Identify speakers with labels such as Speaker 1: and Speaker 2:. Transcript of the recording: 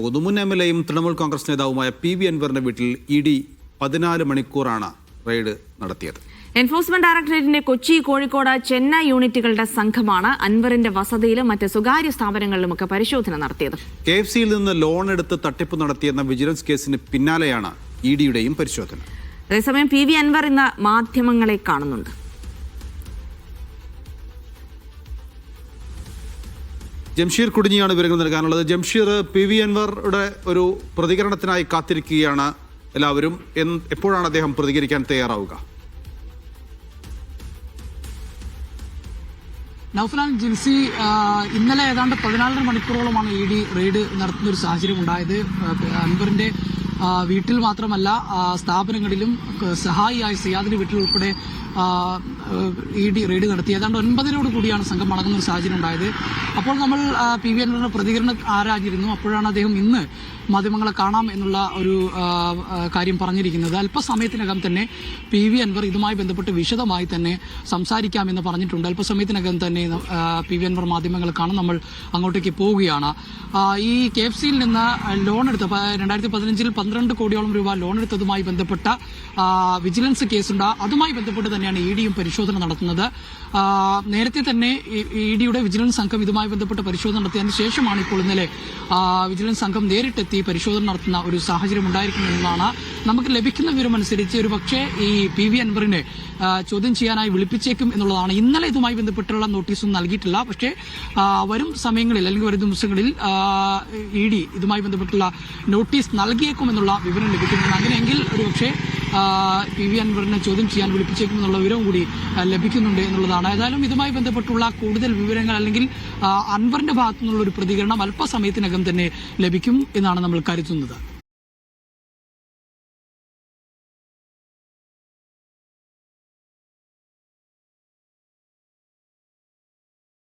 Speaker 1: പോകുന്നു. മുൻ M L എയും തൃണമൂൽ കോൺഗ്രസ് നേതാവുമായ പി വി അൻവറിന്റെ വീട്ടിൽ ഇ ഡി പതിനാല് മണിക്കൂറാണ് റെയ്ഡ് നടത്തിയത്.
Speaker 2: എൻഫോഴ്സ്മെന്റ് ഡയറക്ടറേറ്റിന്റെ കൊച്ചി കോഴിക്കോട് ചെന്നൈ യൂണിറ്റുകളുടെ സംഘമാണ് അൻവറിന്റെ വസതിയിലും മറ്റ് സ്വകാര്യ സ്ഥാപനങ്ങളിലുമൊക്കെ പരിശോധന നടത്തിയത്.
Speaker 1: കെ എഫ് സിയിൽ നിന്ന് ലോൺ എടുത്ത് തട്ടിപ്പ് നടത്തിയെന്ന വിജിലൻസ് കേസിന് പിന്നാലെയാണ് ഇ ഡിയുടെയും പരിശോധന.
Speaker 2: അതേസമയം പി വി അൻവർ ഇന്ന് മാധ്യമങ്ങളെ കാണുന്നുണ്ട്.
Speaker 1: ജംഷീർ കുടുങ്ങിയാണ് വിവരങ്ങൾ നൽകാനുള്ളത്. ജംഷീർ പി വി അൻവറുടെ ഒരു പ്രതികരണത്തിനായി കാത്തിരിക്കുകയാണ് എല്ലാവരും. എപ്പോഴാണ് അദ്ദേഹം പ്രതികരിക്കാൻ തയ്യാറാവുക?
Speaker 3: നൌഫലാൻ ജിൻസി ഇന്നലെ ഏതാണ്ട് പതിനാലര മണിക്കൂറോളമാണ് ഇ ഡി റെയ്ഡ് നടത്തുന്ന ഒരു സാഹചര്യം ഉണ്ടായത്. അൻവറിന്റെ വീട്ടിൽ മാത്രമല്ല സ്ഥാപനങ്ങളിലും സഹായിയായി സിയാദിന്റെ വീട്ടിൽ ഉൾപ്പെടെ ഇ ഡി റെയ്ഡ് നടത്തി. ഏതാണ്ട് ഒൻപതിനോട് കൂടിയാണ് സംഘം മടങ്ങുന്ന ഒരു സാഹചര്യം ഉണ്ടായത്. അപ്പോൾ നമ്മൾ പി വി അൻവറിന്റെ പ്രതികരണം ആരാഞ്ഞിരുന്നു. അപ്പോഴാണ് അദ്ദേഹം ഇന്ന് മാധ്യമങ്ങളെ കാണാം എന്നുള്ള ഒരു കാര്യം പറഞ്ഞിരിക്കുന്നത്. അല്പസമയത്തിനകം തന്നെ പി വി അൻവർ ഇതുമായി ബന്ധപ്പെട്ട് വിശദമായി തന്നെ സംസാരിക്കാമെന്ന് പറഞ്ഞിട്ടുണ്ട്. അല്പസമയത്തിനകം തന്നെ പി വി അൻവർ മാധ്യമങ്ങളെ കാണാൻ നമ്മൾ അങ്ങോട്ടേക്ക് പോവുകയാണ്. ഈ കെ എഫ് സിയിൽ നിന്ന് ലോൺ എടുത്ത രണ്ടായിരത്തി പതിനഞ്ചിൽ പന്ത്രണ്ട് കോടിയോളം രൂപ ലോൺ എടുത്തതുമായി ബന്ധപ്പെട്ട വിജിലൻസ് കേസുണ്ട്. അതുമായി ബന്ധപ്പെട്ട് തന്നെയാണ് ഇ ഡിയും പരിശോധന നടത്തുന്നത്. നേരത്തെ തന്നെ ഇ ഡിയുടെ വിജിലൻസ് സംഘം ഇതുമായി ബന്ധപ്പെട്ട് പരിശോധന നടത്തിയതിന് ശേഷമാണ് ഇപ്പോൾ ഇന്നലെ വിജിലൻസ് സംഘം നേരിട്ടെത്തി പരിശോധന നടത്തുന്ന ഒരു സാഹചര്യം ഉണ്ടായിരിക്കുന്നതെന്നാണ് നമുക്ക് ലഭിക്കുന്ന വിവരം അനുസരിച്ച് ഒരു പക്ഷേ ഈ പി വി അൻവറിനെ ചോദ്യം ചെയ്യാനായി വിളിപ്പിച്ചേക്കും എന്നുള്ളതാണ്. ഇന്നലെ ഇതുമായി ബന്ധപ്പെട്ടുള്ള നോട്ടീസും നൽകിയിട്ടില്ല. പക്ഷേ വരും സമയങ്ങളിൽ അല്ലെങ്കിൽ വരും ദിവസങ്ങളിൽ ഇ ഡി ഇതുമായി ബന്ധപ്പെട്ടുള്ള നോട്ടീസ് നൽകിയേക്കും എന്നുള്ള വിവരം ലഭിക്കുന്നുണ്ട്. അങ്ങനെയെങ്കിൽ ഒരു പക്ഷേ പി വി അൻവറിനെ ചോദ്യം ചെയ്യാൻ വിളിപ്പിച്ചേക്കുമെന്നുള്ള വിവരവും കൂടി ലഭിക്കുന്നുണ്ട് എന്നുള്ളതാണ്. ഏതായാലും ഇതുമായി ബന്ധപ്പെട്ടുള്ള കൂടുതൽ വിവരങ്ങൾ അല്ലെങ്കിൽ അൻവറിന്റെ ഭാഗത്തു നിന്നുള്ള ഒരു പ്രതികരണം അല്പസമയത്തിനകം തന്നെ ലഭിക്കും എന്നാണ് നമ്മൾ കരുതുന്നത്.